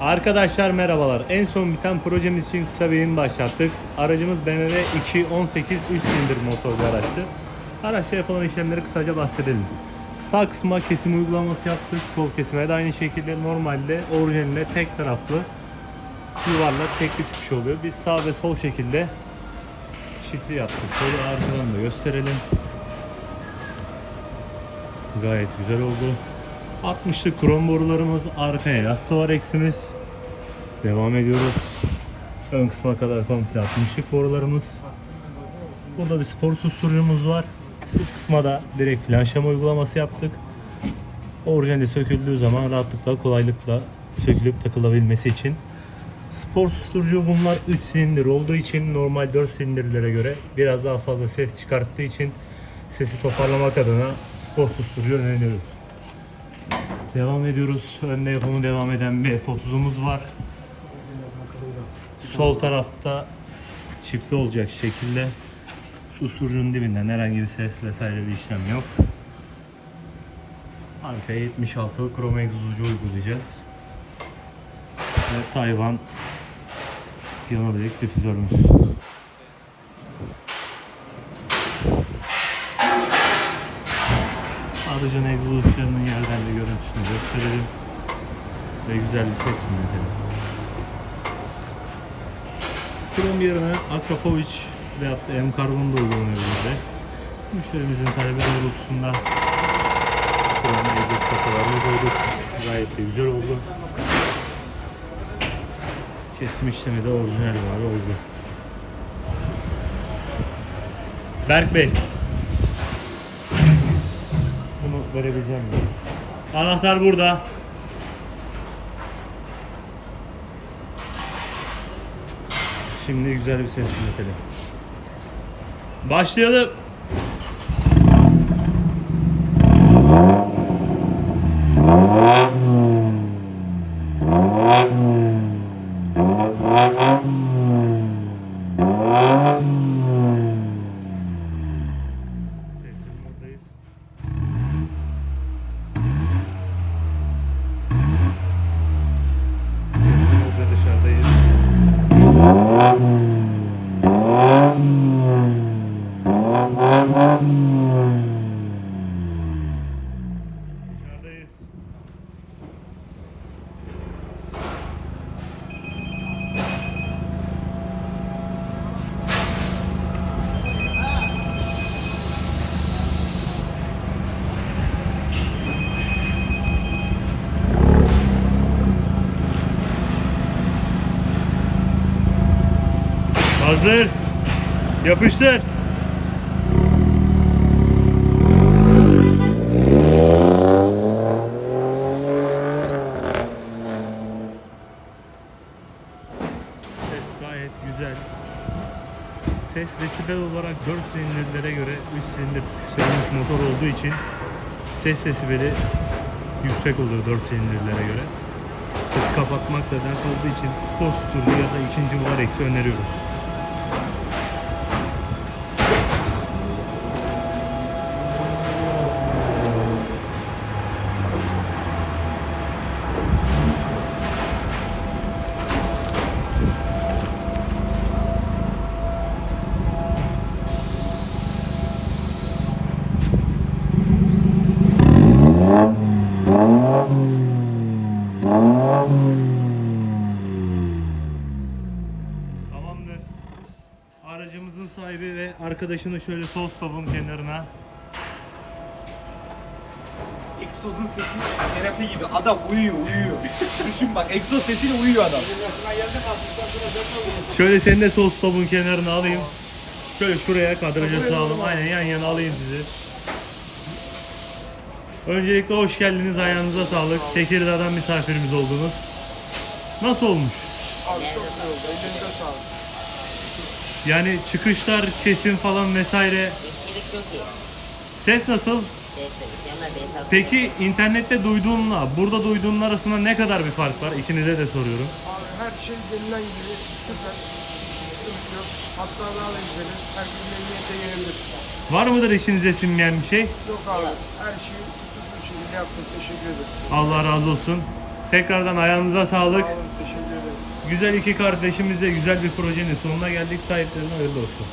Arkadaşlar merhabalar. En son biten projemiz için kısa bir yayın başlattık. Aracımız BMW 218 3 silindir motorlu araçtı. Araçta yapılan işlemleri kısaca bahsedelim. Sağ kısma kesim uygulaması yaptık. Sol kesime de aynı şekilde normalde orijinalinde tek taraflı yuvarlak tek bir çıkış oluyor. Biz sağ ve sol şekilde çiftli yaptık. Şöyle arkadan da gösterelim. Gayet güzel oldu. 60'lık krom borularımız, arkaya yassı var eksimiz. Devam ediyoruz. Ön kısma kadar komple 60'lık borularımız. Burada bir spor susturucumuz var. Şu kısma da direkt flanşlama uygulaması yaptık. Orijinali söküldüğü zaman rahatlıkla, kolaylıkla sökülüp takılabilmesi için. Spor susturucu bunlar 3 silindir olduğu için normal 4 silindirlere göre biraz daha fazla ses çıkarttığı için sesi toparlamak adına spor susturucu öneriyoruz. Devam ediyoruz. Önde yapımı devam eden bir F30'umuz var. Sol tarafta çiftli olacak şekilde susturucunun dibinden herhangi bir ses vesaire bir işlem yok. Arkaya 76 krom egzozucu uygulayacağız. Ve Tayvan piyanolik difüzörümüz. Aracın egzozlarının yerden de görüntüsünü gösterelim. Ve güzel bir ses dinletelim. Krom yerine Akrapovic veyahut da M-Carbon da uygulanabilir. Müşterimizin talebi doğrultusunda Krom egzoz kafalarını koyduk. Gayet de güzel oldu. Kesim işlemi de orijinal var oldu. Berk Bey. Verebileceğim mi? Anahtar burada. Şimdi güzel bir ses dinletelim. Başlayalım. Hazır. Yapıştır. Ses gayet güzel. Ses desibel olarak 4 silindirlere göre 3 silindir sıkıştırılmış motor olduğu için ses desibeli yüksek oluyor 4 silindirlere göre. Sesi kapatmakla dert olduğu için spor susturucu ya da ikinci buhar eksi öneriyoruz. Tamamdır. Aracımızın sahibi ve arkadaşını şöyle sol stopun kenarına. Egzozun sesi terapi gibi. Adam uyuyor, uyuyor. Düşün bak, egzoz sesiyle uyuyor adam. Şöyle seni de sol stopun kenarına alayım. Şöyle şuraya kadraja sağlam. Aynen yan yana alayım sizi. Öncelikle hoş geldiniz. Ayağınıza sağlık. Tekirdağ'dan misafirimiz oldunuz. Nasıl olmuş? Abi çok güzel oldu. Ellerinize sağlık. Yani çıkışlar, kesim falan vesaire. Elektrik çok iyi. Ses nasıl? Sesle mükemmel bir hesap. Peki internette duyduğunla burada duyduğunun arasında ne kadar bir fark var? İkinize de soruyorum. Abi her şey denilen gibi süper. Sıkıntı yok. Hatta daha da güzeli. Herkes memnuniyetle gelebilir. Var mıdır işinize sinmeyen bir şey? Yok abi. Her şeyi yaptık. Teşekkür ederim. Allah razı olsun. Tekrardan ayağınıza sağlık. Sağ olun, teşekkür ederiz. Güzel iki kardeşimizle güzel bir projenin sonuna geldik. Sahiplerine hayırlı olsun.